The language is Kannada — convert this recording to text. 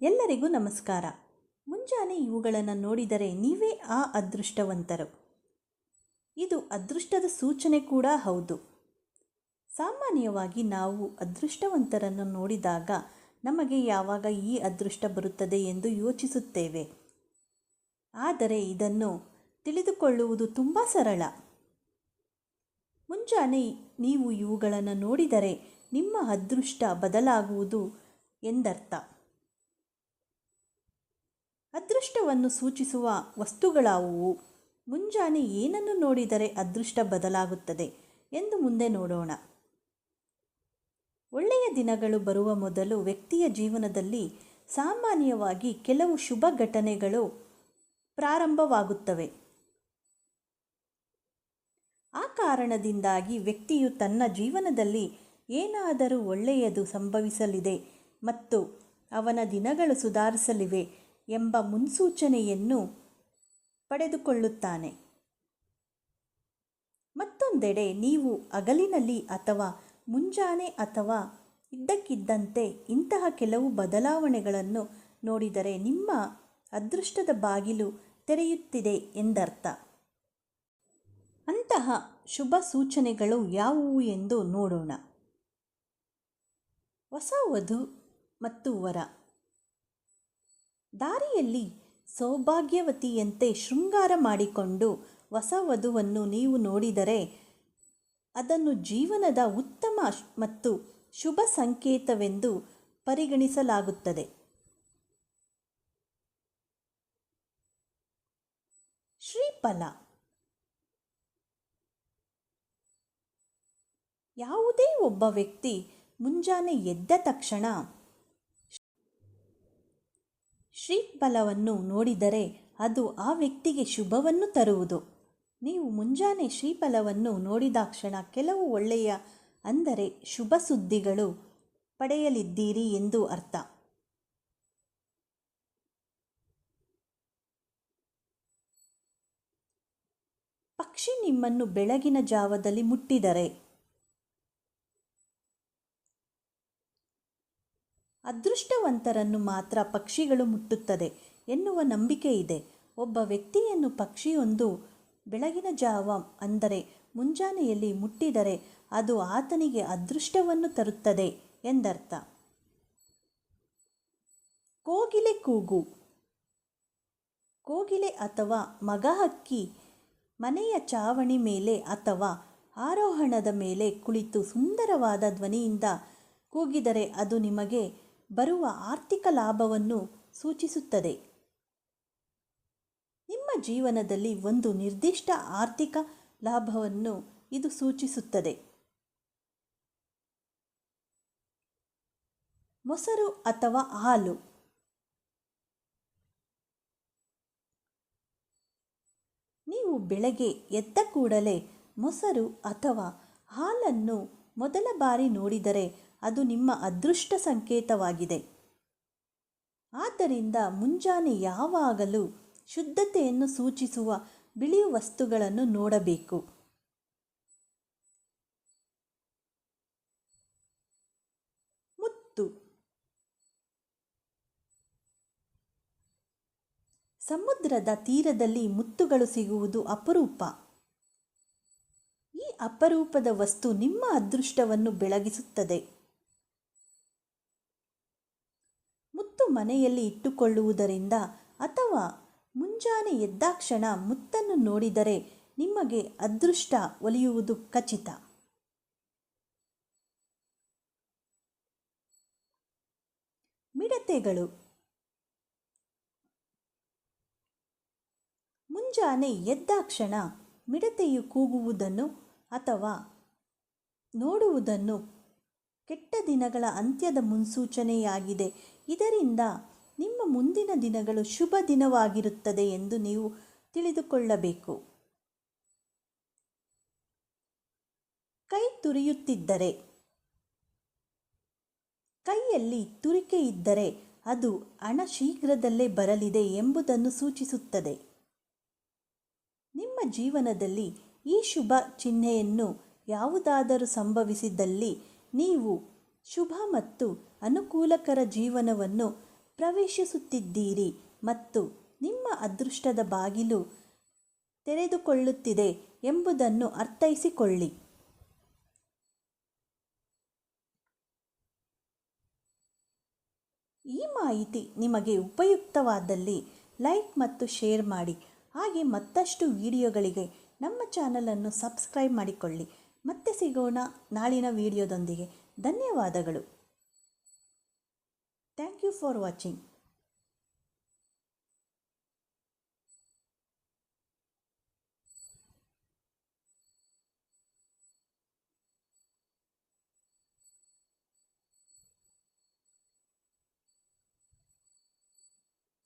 ಎಲ್ಲರಿಗೂ ನಮಸ್ಕಾರ. ಮುಂಜಾನೆ ಇವುಗಳನ್ನು ನೋಡಿದರೆ ನೀವೇ ಆ ಅದೃಷ್ಟವಂತರು. ಇದು ಅದೃಷ್ಟದ ಸೂಚನೆ ಕೂಡ ಹೌದು. ಸಾಮಾನ್ಯವಾಗಿ ನಾವು ಅದೃಷ್ಟವಂತರನ್ನು ನೋಡಿದಾಗ ನಮಗೆ ಯಾವಾಗ ಈ ಅದೃಷ್ಟ ಬರುತ್ತದೆ ಎಂದು ಯೋಚಿಸುತ್ತೇವೆ. ಆದರೆ ಇದನ್ನು ತಿಳಿದುಕೊಳ್ಳುವುದು ತುಂಬ ಸರಳ. ಮುಂಜಾನೆ ನೀವು ಇವುಗಳನ್ನು ನೋಡಿದರೆ ನಿಮ್ಮ ಅದೃಷ್ಟ ಬದಲಾಗುವುದು ಎಂದರ್ಥ. ಅದೃಷ್ಟವನ್ನು ಸೂಚಿಸುವ ವಸ್ತುಗಳಾವುವು? ಮುಂಜಾನೆ ಏನನ್ನು ನೋಡಿದರೆ ಅದೃಷ್ಟ ಬದಲಾಗುತ್ತದೆ ಎಂದು ಮುಂದೆ ನೋಡೋಣ. ಒಳ್ಳೆಯ ದಿನಗಳು ಬರುವ ಮೊದಲು ವ್ಯಕ್ತಿಯ ಜೀವನದಲ್ಲಿ ಸಾಮಾನ್ಯವಾಗಿ ಕೆಲವು ಶುಭ ಘಟನೆಗಳು ಪ್ರಾರಂಭವಾಗುತ್ತವೆ. ಆ ಕಾರಣದಿಂದಾಗಿ ವ್ಯಕ್ತಿಯು ತನ್ನ ಜೀವನದಲ್ಲಿ ಏನಾದರೂ ಒಳ್ಳೆಯದು ಸಂಭವಿಸಲಿದೆ ಮತ್ತು ಅವನ ದಿನಗಳು ಸುಧಾರಿಸಲಿವೆ ಎಂಬ ಮುನ್ಸೂಚನೆಯನ್ನು ಪಡೆದುಕೊಳ್ಳುತ್ತಾನೆ. ಮತ್ತೊಂದೆಡೆ, ನೀವು ಹಗಲಿನಲ್ಲಿ ಅಥವಾ ಮುಂಜಾನೆ ಅಥವಾ ಇದ್ದಕ್ಕಿದ್ದಂತೆ ಇಂತಹ ಕೆಲವು ಬದಲಾವಣೆಗಳನ್ನು ನೋಡಿದರೆ ನಿಮ್ಮ ಅದೃಷ್ಟದ ಬಾಗಿಲು ತೆರೆಯುತ್ತಿದೆ ಎಂದರ್ಥ. ಅಂತಹ ಶುಭ ಸೂಚನೆಗಳು ಯಾವುವು ಎಂದು ನೋಡೋಣ. ಹೊಸ ವಧು ಮತ್ತು ವರ. ದಾರಿಯಲ್ಲಿ ಸೌಭಾಗ್ಯವತಿಯಂತೆ ಶೃಂಗಾರ ಮಾಡಿಕೊಂಡು ಹೊಸ ವಧುವನ್ನು ನೀವು ನೋಡಿದರೆ ಅದನ್ನು ಜೀವನದ ಉತ್ತಮ ಮತ್ತು ಶುಭ ಸಂಕೇತವೆಂದು ಪರಿಗಣಿಸಲಾಗುತ್ತದೆ. ಶ್ರೀಫಲ. ಯಾವುದೇ ಒಬ್ಬ ವ್ಯಕ್ತಿ ಮುಂಜಾನೆ ಎದ್ದ ತಕ್ಷಣ ಶ್ರೀಫಲವನ್ನು ನೋಡಿದರೆ ಅದು ಆ ವ್ಯಕ್ತಿಗೆ ಶುಭವನ್ನು ತರುವುದು. ನೀವು ಮುಂಜಾನೆ ಶ್ರೀಫಲವನ್ನು ನೋಡಿದಾಕ್ಷಣ ಕೆಲವು ಒಳ್ಳೆಯ, ಅಂದರೆ ಶುಭ ಸುದ್ದಿಗಳು ಪಡೆಯಲಿದ್ದೀರಿ ಎಂದು ಅರ್ಥ. ಪಕ್ಷಿ ನಿಮ್ಮನ್ನು ಬೆಳಗಿನ ಜಾವದಲ್ಲಿ ಮುಟ್ಟಿದರೆ. ಅದೃಷ್ಟವಂತರನ್ನು ಮಾತ್ರ ಪಕ್ಷಿಗಳು ಮುಟ್ಟುತ್ತದೆ ಎನ್ನುವ ನಂಬಿಕೆ ಇದೆ. ಒಬ್ಬ ವ್ಯಕ್ತಿಯನ್ನು ಪಕ್ಷಿಯೊಂದು ಬೆಳಗಿನ ಜಾವ ಅಂದರೆ ಮುಂಜಾನೆಯಲ್ಲಿ ಮುಟ್ಟಿದರೆ ಅದು ಆತನಿಗೆ ಅದೃಷ್ಟವನ್ನು ತರುತ್ತದೆ ಎಂದರ್ಥ. ಕೋಗಿಲೆ ಕೂಗು. ಕೋಗಿಲೆ ಅಥವಾ ಮಗಹಕ್ಕಿ ಮನೆಯ ಚಾವಣಿ ಮೇಲೆ ಅಥವಾ ಆರೋಹಣದ ಮೇಲೆ ಕುಳಿತು ಸುಂದರವಾದ ಧ್ವನಿಯಿಂದ ಕೂಗಿದರೆ ಅದು ನಿಮಗೆ ಬರುವ ಆರ್ಥಿಕ ಲಾಭವನ್ನು ಸೂಚಿಸುತ್ತದೆ. ನಿಮ್ಮ ಜೀವನದಲ್ಲಿ ಒಂದು ನಿರ್ದಿಷ್ಟ ಆರ್ಥಿಕ ಲಾಭವನ್ನು ಇದು ಸೂಚಿಸುತ್ತದೆ. ಮೊಸರು ಅಥವಾ ಹಾಲು. ನೀವು ಬೆಳಗ್ಗೆ ಎದ್ದ ಕೂಡಲೇ ಮೊಸರು ಅಥವಾ ಹಾಲನ್ನು ಮೊದಲ ಬಾರಿ ನೋಡಿದರೆ ಅದು ನಿಮ್ಮ ಅದೃಷ್ಟ ಸಂಕೇತವಾಗಿದೆ. ಆದ್ದರಿಂದ ಮುಂಜಾನೆ ಯಾವಾಗಲೂ ಶುದ್ಧತೆಯನ್ನು ಸೂಚಿಸುವ ಬಿಳಿ ವಸ್ತುಗಳನ್ನು ನೋಡಬೇಕು. ಮುತ್ತು. ಸಮುದ್ರದ ತೀರದಲ್ಲಿ ಮುತ್ತುಗಳು ಸಿಗುವುದು ಅಪರೂಪ. ಅಪರೂಪದ ವಸ್ತು ನಿಮ್ಮ ಅದೃಷ್ಟವನ್ನು ಬೆಳಗಿಸುತ್ತದೆ. ಮುತ್ತು ಮನೆಯಲ್ಲಿ ಇಟ್ಟುಕೊಳ್ಳುವುದರಿಂದ ಅಥವಾ ಮುಂಜಾನೆ ಎದ್ದಾಕ್ಷಣ ಮುತ್ತನ್ನು ನೋಡಿದರೆ ನಿಮಗೆ ಅದೃಷ್ಟ ಒಲಿಯುವುದು ಖಚಿತ. ಮಿಡತೆಗಳು. ಮುಂಜಾನೆ ಎದ್ದಾಕ್ಷಣ ಮಿಡತೆಯು ಕೂಗುವುದನ್ನು ಅಥವಾ ನೋಡುವುದನ್ನು ಕೆಟ್ಟ ದಿನಗಳ ಅಂತ್ಯದ ಮುನ್ಸೂಚನೆಯಾಗಿದೆ. ಇದರಿಂದ ನಿಮ್ಮ ಮುಂದಿನ ದಿನಗಳು ಶುಭ ದಿನವಾಗಿರುತ್ತದೆ ಎಂದು ನೀವು ತಿಳಿದುಕೊಳ್ಳಬೇಕು. ಕೈ ತುರಿಯುತ್ತಿದ್ದರೆ, ಕೈಯಲ್ಲಿ ತುರಿಕೆ ಇದ್ದರೆ ಅದು ಹಣ ಶೀಘ್ರದಲ್ಲೇ ಬರಲಿದೆ ಎಂಬುದನ್ನು ಸೂಚಿಸುತ್ತದೆ. ನಿಮ್ಮ ಜೀವನದಲ್ಲಿ ಈ ಶುಭ ಚಿಹ್ನೆಯನ್ನು ಯಾವುದಾದರೂ ಸಂಭವಿಸಿದಲ್ಲಿ ನೀವು ಶುಭ ಮತ್ತು ಅನುಕೂಲಕರ ಜೀವನವನ್ನು ಪ್ರವೇಶಿಸುತ್ತಿದ್ದೀರಿ ಮತ್ತು ನಿಮ್ಮ ಅದೃಷ್ಟದ ಬಾಗಿಲು ತೆರೆದುಕೊಳ್ಳುತ್ತಿದೆ ಎಂಬುದನ್ನು ಅರ್ಥೈಸಿಕೊಳ್ಳಿ. ಈ ಮಾಹಿತಿ ನಿಮಗೆ ಉಪಯುಕ್ತವಾದಲ್ಲಿ ಲೈಕ್ ಮತ್ತು ಶೇರ್ ಮಾಡಿ. ಹಾಗೆ ಮತ್ತಷ್ಟು ವಿಡಿಯೋಗಳಿಗೆ ನಮ್ಮ ಚಾನಲನ್ನು ಸಬ್ಸ್ಕ್ರೈಬ್ ಮಾಡಿಕೊಳ್ಳಿ. ಮತ್ತೆ ಸಿಗೋಣ ನಾಳಿನ ವಿಡಿಯೋದೊಂದಿಗೆ. ಧನ್ಯವಾದಗಳು. Thank you for watching.